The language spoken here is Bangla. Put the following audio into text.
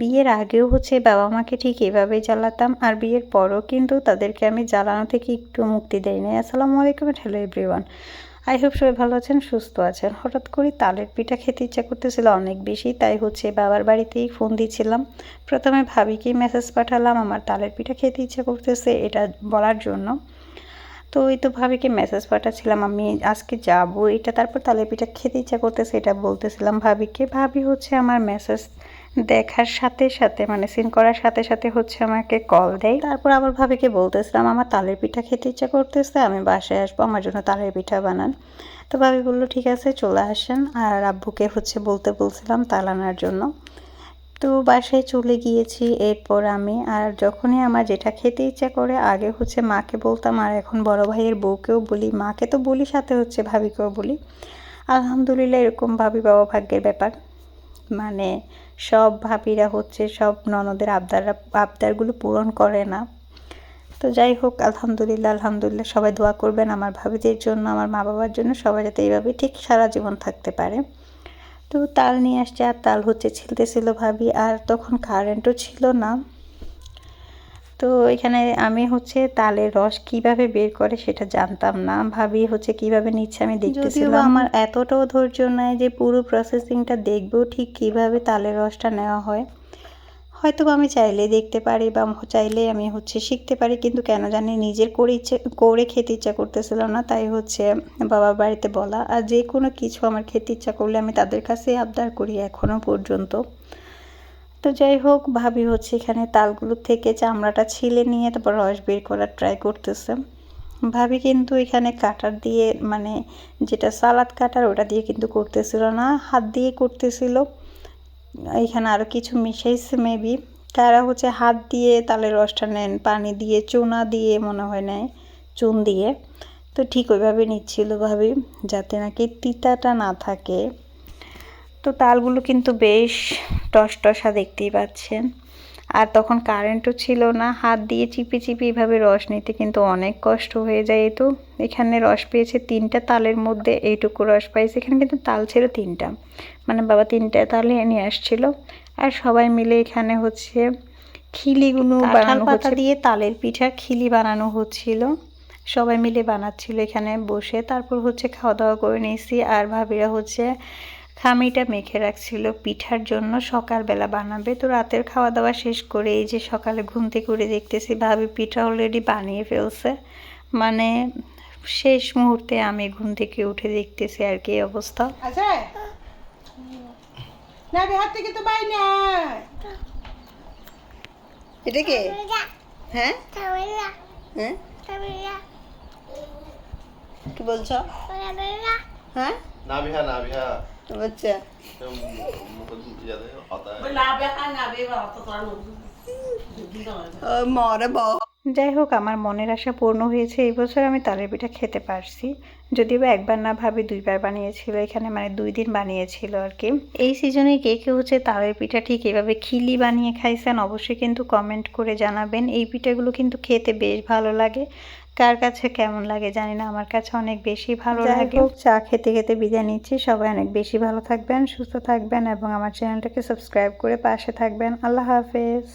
বিয়ের আগেও হচ্ছে বাবা মাকে ঠিক এভাবেই জ্বালাতাম, আর বিয়ের পরও কিন্তু তাদেরকে আমি জ্বালানো থেকে একটু মুক্তি দেয়নি। আসসালামু আলাইকুম হ্যালো এভরিওয়ান আই হোপ সবাই ভালো আছেন, সুস্থ আছেন। হঠাৎ করে তালের পিঠা খেতে ইচ্ছা করতেছিল অনেক বেশি, তাই হচ্ছে বাবার বাড়িতেই ফোন দিয়েছিলাম প্রথমে ভাবিকেই মেসেজ পাঠালাম, আমার তালের পিঠা খেতে ইচ্ছা করতেছে এটা বলার জন্য। তো ওই তো ভাবিকে মেসেজ পাঠাচ্ছিলাম, আমি আজকে যাব, এটা তারপর তালের পিঠা খেতে ইচ্ছা করতেছে, এটা বলতেছিলাম ভাবিকে। ভাবি হচ্ছে আমার মেসেজ দেখার সাথে সাথে মানে সিন করার সাথে সাথে হচ্ছে আমাকে কল দেয়। তারপর আবার ভাবিকে বলতেছিলাম, আমার তালের পিঠা খেতে ইচ্ছা করতেছে, আমি বাসায় আসব, আমার জন্য তালের পিঠা বানান। তো ভাবি বলল, ঠিক আছে, চলে আসেন। আর আব্বুকে হচ্ছে বলতে বলছিলাম তাল আনার জন্য। তো বাসায় চলে গিয়েছি, এরপর আমি, আর যখনই আমার যেটা খেতে ইচ্ছা করে, আগে হচ্ছে মাকে বলতাম, আর এখন বড় ভাইয়ের বউকেও বলি। মাকে তো বলি, সাথে হচ্ছে ভাবিকেও বলি। আলহামদুলিল্লাহ, এরকম ভাবি বাবা ভাগ্যের ব্যাপার। মানে সব ভাবিরা হচ্ছে, সব ননদের আবদার, আবদারগুলো পূরণ করে না। তো যাই হোক, আলহামদুলিল্লাহ আলহামদুলিল্লাহ, সবাই দোয়া করবেন আমার ভাবিদের জন্য, আমার মা বাবার জন্য, সবাই যাতে এইভাবে ঠিক সারা জীবন থাকতে পারে। তো তাল নিয়ে আসছে, আর তাল হচ্ছে ছিলতেছিল ভাবি, আর তখন কারেন্টও ছিল না। তো এখানে আমি হচ্ছে তালের রস কীভাবে বের করে সেটা জানতাম না। ভাবি হচ্ছে কীভাবে নিচ্ছে আমি দেখতেছিলাম। আমার এতটাও ধৈর্য নাই যে পুরো প্রসেসিংটা দেখব ঠিক কীভাবে তালের রসটা নেওয়া হয়। হয়তো আমি চাইলে দেখতে পারি বা চাইলে আমি হচ্ছে শিখতে পারি কিন্তু কেন জানি নিজের করে ইচ্ছে করে খেতে ইচ্ছা করতেছিল না তাই হচ্ছে বাবার বাড়িতে বলা। আর যে কোনো কিছু আমার খেতে ইচ্ছা করলে আমি তাদের কাছে আবদার করি এখনও পর্যন্ত। তো যাই হোক, ভাবি হচ্ছে এখানে তালগুলো থেকে চামড়াটা ছিলে নিয়ে তারপর রস বের করার ট্রাই করতেছে। ভাবি কিন্তু এখানে কাটার দিয়ে মানে যেটা সালাদ কাটার ওটা দিয়ে কিন্তু করতেছিল না, হাত দিয়ে করতেছিল। এখানে আরও কিছু মিশাইছে মেবি তারা হচ্ছে হাত দিয়ে তালের রসটা নেন, পানি দিয়ে, চুনা দিয়ে, মনে হয় নেয়, চুন দিয়ে। তো ঠিক ওইভাবে নিচ্ছিল ভাবি, যাতে নাকি তিতাটা না থাকে। তো তালগুলো কিন্তু বেশ টসটসা দেখতেই পাচ্ছেন। আর তখন কারেন্টও ছিল না। হাত দিয়ে চিপে চিপে এইভাবে রস নিতে কিন্তু অনেক কষ্ট হয়ে যায় তো। এখানে রস পেয়েছে তিনটা তালের মধ্যে এইটুকু রস পাইছে। এখানে কিন্তু তাল ছিল তিনটা। মানে বাবা তিনটা তালে নিয়ে আসছিল। আর সবাই মিলে এখানে হচ্ছে খিলিগুলো বানানো পাতা দিয়ে তালের পিঠা খিলি বানানো হচ্ছিল। সবাই মিলে বানাচ্ছিল এখানে বসে। তারপর হচ্ছে খাওয়া দাওয়া করে নিয়েছি। আর ভাবিরা হচ্ছে খামিটা মেখে রাখছিল পিঠার জন্য সকালবেলা বানাবে। তো রাতের খাওয়া দাওয়া শেষ করে এই যে সকালে ঘুম থেকে করে দেখতেছি ভাবি পিঠা অলরেডি বানিয়ে ফেলছে। মানে শেষ মুহূর্তে আমি ঘুম থেকে উঠে দেখতেছি আর কি অবস্থা। আচ্ছা। না হাত না বিহা হ্যাঁ? হ্যাঁ? বলছো? হ্যাঁ? बच्चा मारे बहुत যাই হোক আমার মনের আশা পূর্ণ হয়েছে। এই বছর আমি তালের পিঠা খেতে পারছি। যদিও বা একবার না ভাবি দুইবার বানিয়েছিল এখানে মানে দুই দিন বানিয়েছিল আর কি। এই সিজনে কে কে হচ্ছে তালের পিঠা ঠিক এভাবে খিলি বানিয়ে খাইছেন অবশ্যই কিন্তু কমেন্ট করে জানাবেন। এই পিঠাগুলো কিন্তু খেতে বেশ ভালো লাগে। কার কাছে কেমন লাগে জানি না আমার কাছে অনেক বেশি ভালো লাগে। চা খেতে খেতে বিদায় নিচ্ছি। সবাই অনেক বেশি ভালো থাকবেন সুস্থ থাকবেন এবং আমার চ্যানেলটাকে সাবস্ক্রাইব করে পাশে থাকবেন। আল্লাহ হাফেজ।